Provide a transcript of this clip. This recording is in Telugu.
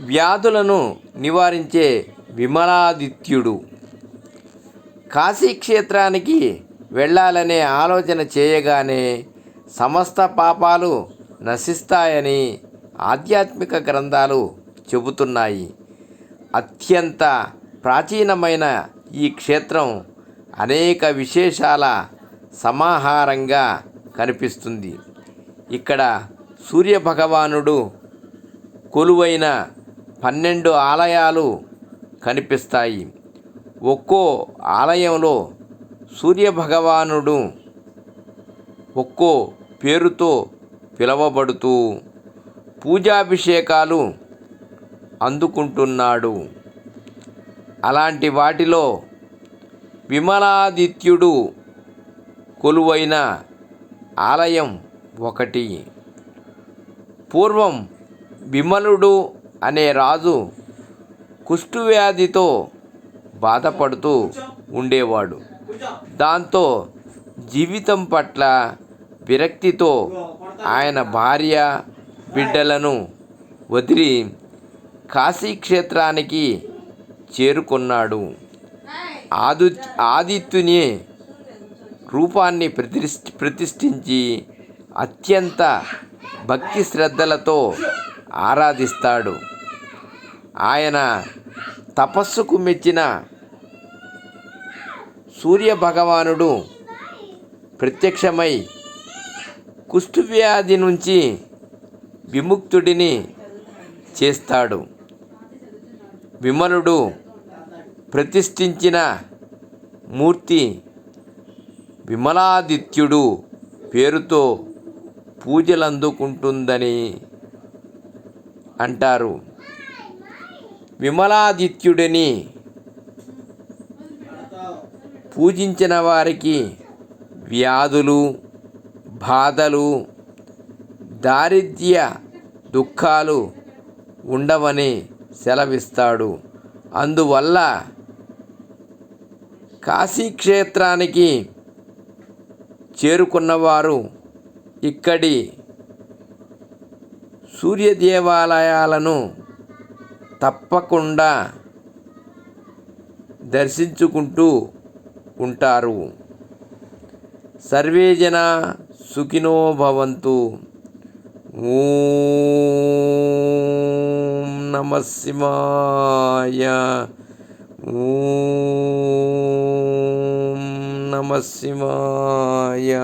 వ్యాధులను నివారించే విమలాదిత్యుడు. కాశీక్షేత్రానికి వెళ్ళాలనే ఆలోచన చేయగానే సమస్త పాపాలు నశిస్తాయని ఆధ్యాత్మిక గ్రంథాలు చెబుతున్నాయి. అత్యంత ప్రాచీనమైన ఈ క్షేత్రం అనేక విశేషాల సమాహారంగా కనిపిస్తుంది. ఇక్కడ సూర్యభగవానుడు కొలువైన పన్నెండు ఆలయాలు కనిపిస్తాయి. ఒక్కో ఆలయంలో సూర్యభగవానుడు ఒక్కో పేరుతో పిలువబడుతూ పూజాభిషేకాలు అందుకుంటున్నాడు. అలాంటి వాటిలో విమలాదిత్యుడు కొలువైన ఆలయం ఒకటి. పూర్వం విమలుడు అనే రాజు కుష్ఠువ్యాధితో బాధపడుతూ ఉండేవాడు. దాంతో జీవితం పట్ల విరక్తితో ఆయన భార్య బిడ్డలను వదిలి కాశీక్షేత్రానికి చేరుకున్నాడు. ఆదు ఆదిత్యుని రూపాన్ని ప్రతిష్ఠ ప్రతిష్ఠించి అత్యంత భక్తి శ్రద్ధలతో ఆరాధిస్తాడు. ఆయన తపస్సుకు మెచ్చిన సూర్య భగవానుడు ప్రత్యక్షమై కుష్ఠవ్యాధి నుంచి విముక్తుడిని చేస్తాడు. విమలుడు ప్రతిష్ఠించిన మూర్తి విమలాదిత్యుడు పేరుతో పూజలందుకుంటుందని అంటారు. విమలాదిత్యుడిని పూజించిన వారికి వ్యాధులు బాధలు దారిద్ర్య దుఃఖాలు ఉండవని సెలవిస్తాడు. అందువల్ల కాశీక్షేత్రానికి చేరుకున్నవారు ఇక్కడి సూర్య దేవాలయాలను తప్పకుండా దర్శించుకుంటూ ఉంటారు. సర్వే జన సుఖినో భవంతు. ఓం నమ శివాయ. ఓం నమ శివాయ.